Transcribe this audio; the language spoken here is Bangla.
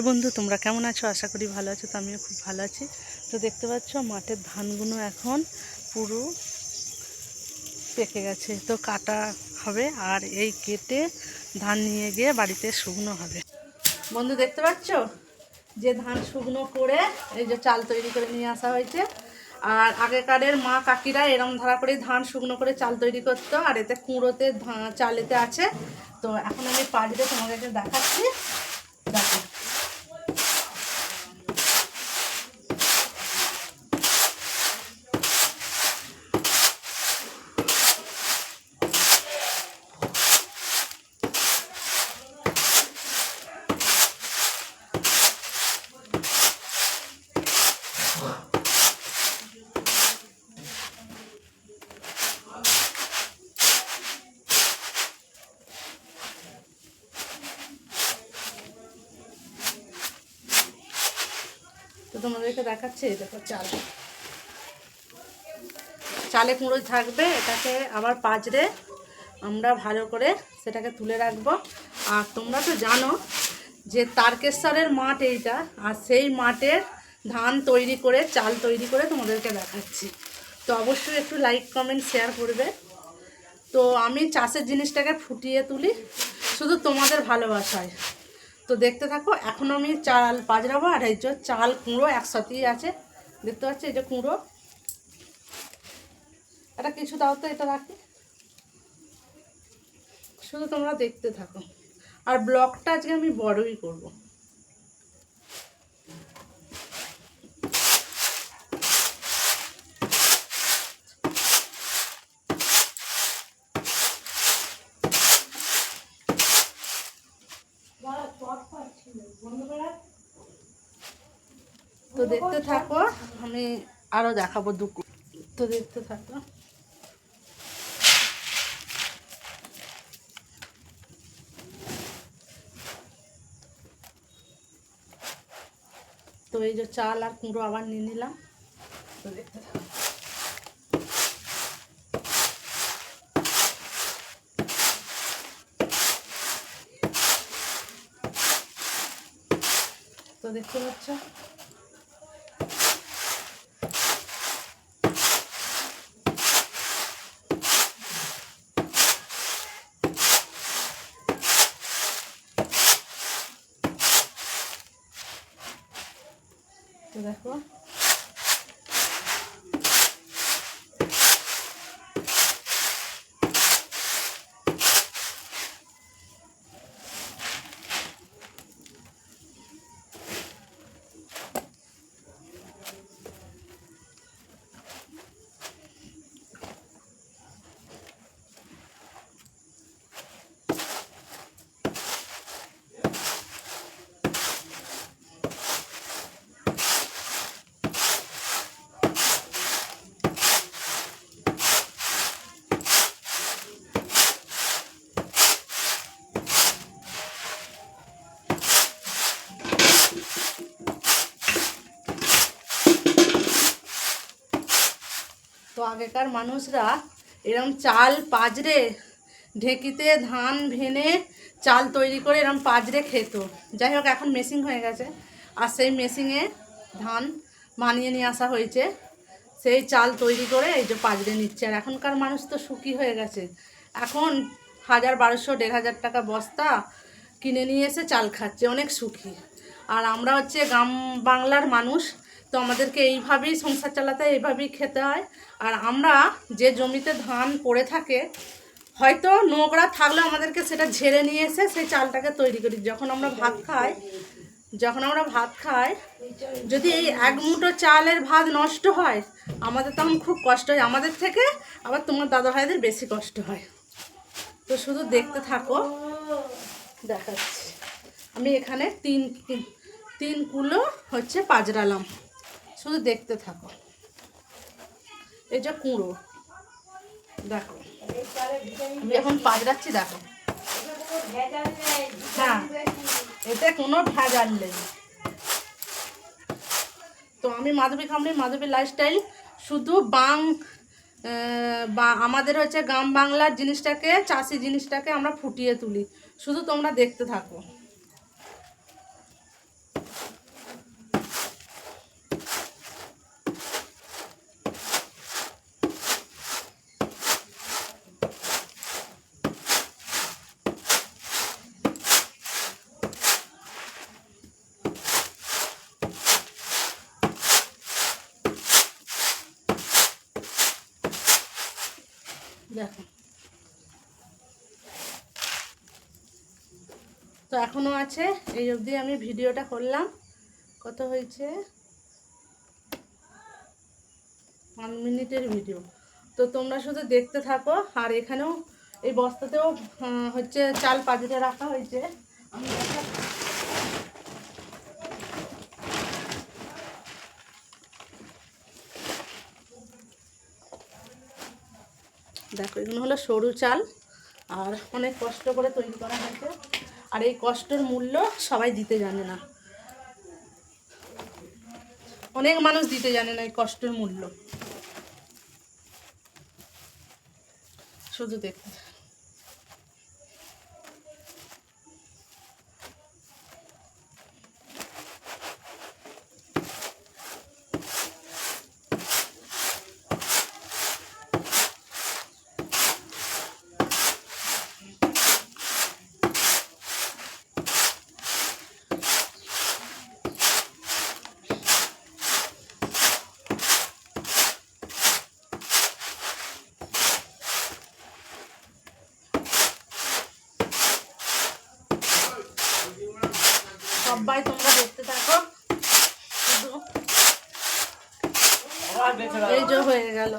বন্ধু, তোমরা কেমন আছো? আশা করি ভালো আছো, তো আমিও খুব ভালো আছি। তো দেখতে পাচ্ছ, মাঠের ধানগুলো এখন পুরো পেকে গেছে। তো কাটা হবে আর এই কেটে ধান নিয়ে গিয়ে বাড়িতে শুকনো হবে। বন্ধু, দেখতে পাচ্ছ? যে ধান শুকনো করে এই যে চাল তৈরি করে নিয়ে আসা হয়েছে। আর আগেকারের মা কাকিরা এরম ধারা করে ধান শুকনো করে চাল তৈরি করতো, আর এতে কুঁড়োতে চালেতে আছে। তো এখন আমি পাড়িতে তোমাদেরকে দেখাচ্ছি। দেখো। তোমাদেরকে দেখাচ্ছি দেখো চাল। চালে কুঁড়ো থাকবে, এটাকে আবার পাজরে আমরা ভালো করে সেটাকে তুলে রাখব। আর তোমরা তো জানো যে তারকেশ্বরের মাঠ এইটা, আর সেই মাঠের ধান তৈরি করে, চাল তৈরি করে তোমাদেরকে দেখাচ্ছি। তো অবশ্যই একটু লাইক কমেন্ট শেয়ার করবে। তো আমি চাষের জিনিসটাকে ফুটিয়ে তুলি, শুধু তোমাদের ভালোবাসায়। তো দেখতে থাকো, এখন আমি চাল পাজরাবো আর এই যে চাল কুঁড়ো একসাথেই আছে। দেখতে পাচ্ছি এই যে কুঁড়ো এটা কিছু দাও তো, এটা রাখি। শুধু তোমরা দেখতে থাকো। আর ব্লগটা আজকে আমি বড়ই করব। তো দেখতে থাকো, আমি আরও দেখাবো দুকু তো দেখতে থাকো। তো এই যে চাল আর কুঁড়ো আবার নিয়ে নিলাম। তো দেখতে থাকো। দেখতে পাচ্ছ? তো দেখো তো আগেকার মানুষরা এরম চাল পাজরে ঢেকিতে ধান ভেনে চাল তৈরি করে এরম পাজরে খেত। যাই হোক, এখন মেশিন হয়ে গেছে। আর সেই মেশিনে ধান মানিয়ে নিয়ে আসা হয়েছে। সেই চাল তৈরি করে এই যে পাজরে নিচ্ছে। আর এখনকার মানুষ তো সুখী হয়ে গেছে। এখন হাজার বারোশো, দেড় হাজার টাকা বস্তা কিনে নিয়ে এসে চাল খাচ্ছে। অনেক সুখী। আর আমরা হচ্ছে গ্রাম বাংলার মানুষ তো আমাদেরকে এইভাবেই সংসার চালাতে এইভাবেই খেতে হয়। আর আমরা যে জমিতে ধান পড়ে থাকে, হয়তো নোংরা থাকলে আমাদেরকে সেটা ঝেড়ে নিয়ে এসে সেই চালটাকে তৈরি করি। যখন আমরা ভাত খাই, যখন আমরা ভাত খাই, যদি এই এক মুঠো চালের ভাত নষ্ট হয়, আমাদের তখন খুব কষ্ট হয়। আমাদের থেকে আবার তোমার দাদা ভাইদের বেশি কষ্ট হয়। তো শুধু দেখতে থাকো, দেখাচ্ছি। আমি এখানে তিন তিন কুলো হচ্ছে পাজরালাম। শুধু দেখতে থাকো। যে কুঁড়ো। দেখো। এখন পাজরাচ্ছি দেখো। হ্যাঁ এতে কোনো ভেজাল নেই। তো আমি মাধবী খামড়ি মাধবী লাইফস্টাইল শুধু বাং বা আমাদের হচ্ছে গ্রাম বাংলার জিনিসটাকে, চাষি জিনিসটাকে আমরা ফুটিয়ে তুলি। শুধু তোমরা দেখতে থাকো। দেখো। তো এখনও আছে, এই অবধি আমি ভিডিওটা করলাম। কত হয়েছে? ওয়ান মিনিটের ভিডিও তো তোমরা শুধু দেখতে থাকো, আর এখানেও এই বস্তাতেও হচ্ছে চাল পাজিতে রাখা হয়েছে। আমি দেখো, এগুলো হলো সরু চাল আর অনেক কষ্ট করে তৈরি করা হয়েছে। আর এই কষ্টর মূল্য সবাই দিতে জানে না। অনেক মানুষ দিতে জানে না এই কষ্টের মূল্য। শুধু দেখতে সবাই তোমরা দেখতে থাকো। শুধু এই যে হয়ে গেল।